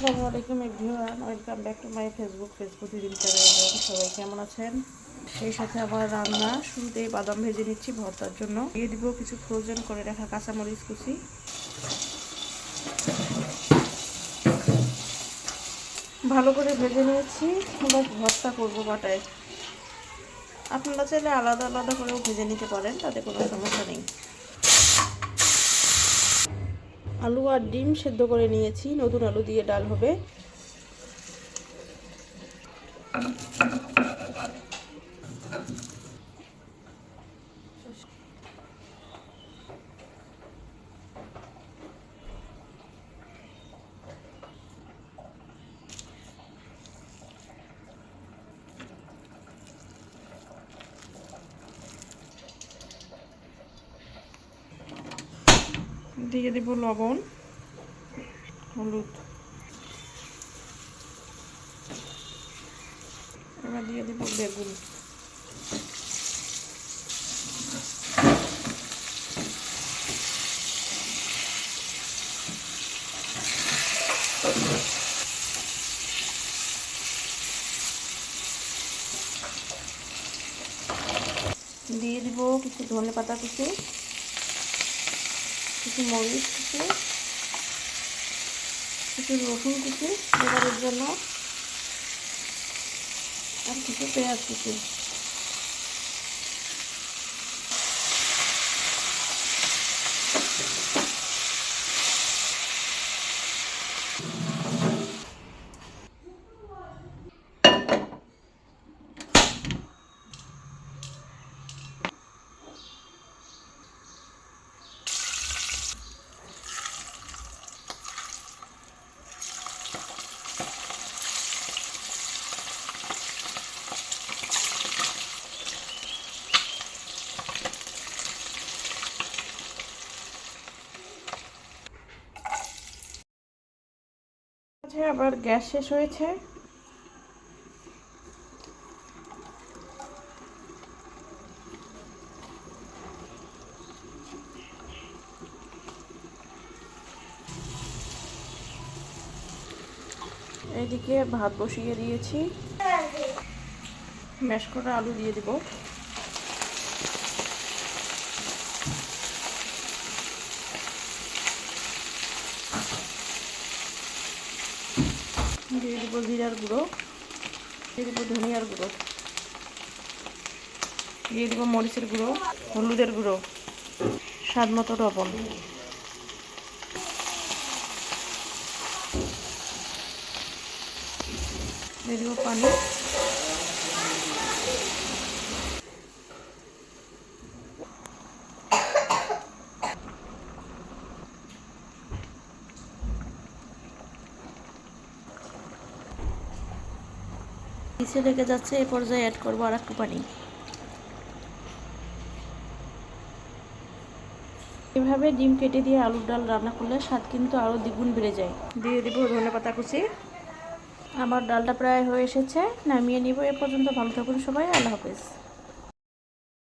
আসসালামু আলাইকুম everyone, welcome back to my Facebook face প্রতিদিন সবাই কেমন আছেন? সেই সাথে আমার রান্না, শুরুতেই বাদাম ভেজে নিচ্ছি ভর্তার জন্য। দিয়ে দিব কিছু ফ্রোজেন করে রাখা কাঁচামরিচ কুচি। ভালো করে ভেজে নিয়েছি, এবার ভর্তা করব বাটায়। আপনারা চাইলে আলাদা আলাদা করেও ভেজে নিতে পারেন, তাতে কোনো সমস্যা নেই। আলু আর ডিম সেদ্ধ করে নিয়েছি। নতুন আলু দিয়ে ডাল হবে। দিয়ে দেব লবণ হলুদ। এবার দিয়ে দেব বেগুন। দিয়ে দিব কিছু ধনে পাতা কুচি। কিছু মরিচ কুচি কিছু রসুন কুচি ফ্লেভারের জন্য আর কিছু পেঁয়াজ কুচি। আছে আবার গ্যাস শেষ হয়েছে। এইদিকে ভাত বসিয়ে দিয়েছি। ম্যাশ করা আলু দিয়ে দিব। দিয়ে দিব জিরার গুঁড়ো, দিয়ে দেবো ধনিয়ার গুঁড়ো, দিয়ে দেবো মরিচের গুঁড়ো, হলুদের গুঁড়ো, স্বাদ মতো লবণ। দিয়ে দেবো পানি। নিচে লেগে যাচ্ছে এই পর্যায়ে অ্যাড করব আর একটু পানি এভাবে ডিম কেটে দিয়ে আলুর ডাল রান্না করলে স্বাদ কিন্তু আরও দ্বিগুণ বেড়ে যায়। দিয়ে দিব ধনে পাতা কুচি। আমার ডালটা প্রায় হয়ে এসেছে নামিয়ে নিব। এ পর্যন্ত ভালো থাকুন সবাই আল্লাহ হাফেজ।